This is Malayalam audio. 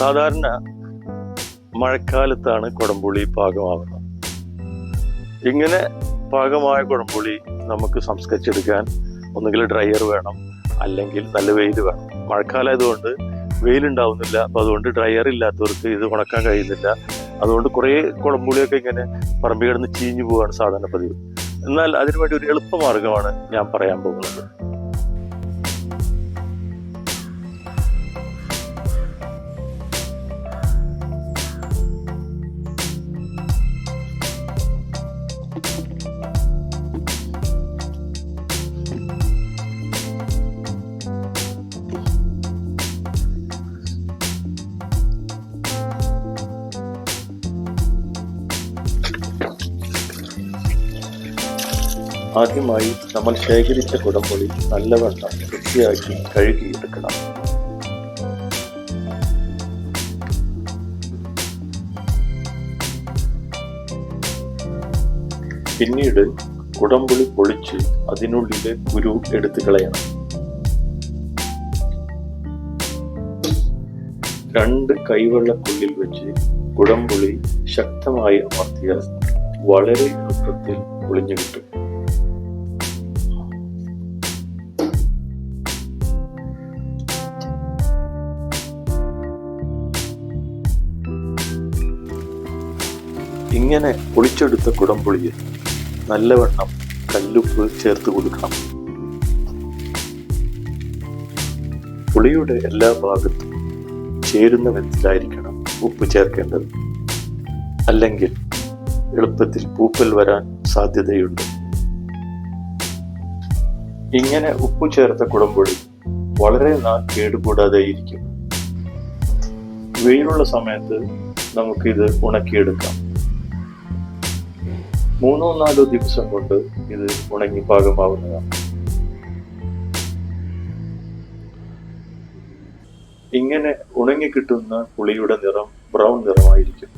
സാധാരണ മഴക്കാലത്താണ് കുടംപുളി പാകമാവുന്നത്. ഇങ്ങനെ പാകമായ കുടംപുളി നമുക്ക് സംസ്കരിച്ചെടുക്കാൻ ഒന്നുകിൽ ഡ്രയർ വേണം അല്ലെങ്കിൽ നല്ല വെയിൽ വേണം. മഴക്കാലമായതുകൊണ്ട് വെയിലുണ്ടാവുന്നില്ല. അപ്പോൾ അതുകൊണ്ട് ഡ്രയർ ഇല്ലാത്തവർക്ക് ഇത് ഉണക്കാൻ കഴിയുന്നില്ല. അതുകൊണ്ട് കുറേ കുളമ്പുളിയൊക്കെ ഇങ്ങനെ പറമ്പ് കിടന്ന് ചീഞ്ഞു പോവുകയാണ് സാധാരണ പതിവ്. എന്നാൽ അതിനുവേണ്ടി ഒരു എളുപ്പമാർഗമാണ് ഞാൻ പറയാൻ പോകുന്നത്. ആദ്യമായി നമ്മൾ ശേഖരിച്ച കുടംപുളി നല്ലവണ്ണം വൃത്തിയാക്കി കഴുകിയെടുക്കണം പിന്നീട് കുടംപുളി പൊളിച്ച് അതിനുള്ളിലെ കുരു എടുത്തു കളയണം. രണ്ട് കൈവെള്ളക്കുള്ളിൽ വെച്ച് കുടംപുളി ശക്തമായി അമർത്തിയാൽ വളരെ എളുപ്പത്തിൽ പൊളിഞ്ഞു കിട്ടും. ഇങ്ങനെ പൊളിച്ചെടുത്ത കുടംപുളിയിൽ നല്ലവണ്ണം കല്ലുപ്പ് ചേർത്ത് കൊടുക്കണം. പുളിയുടെ എല്ലാ ഭാഗത്തും ചേരുന്ന വിധത്തിലായിരിക്കണം ഉപ്പ് ചേർക്കേണ്ടത്. അല്ലെങ്കിൽ എളുപ്പത്തിൽ പൂപ്പൽ വരാൻ സാധ്യതയുണ്ട്. ഇങ്ങനെ ഉപ്പ് ചേർത്ത കുടംപൊടി വളരെ നാൾ കേടുകൂടാതെ ഇരിക്കും വെയിലുള്ള സമയത്ത് നമുക്കിത് ഉണക്കിയെടുക്കാം. മൂന്നോ നാലോ ദിവസം കൊണ്ട് ഇത് ഉണങ്ങി പാകമാവുന്നതാണ്. ഇങ്ങനെ ഉണങ്ങിക്കിട്ടുന്ന പുളിയുടെ നിറം ബ്രൗൺ നിറമായിരിക്കും.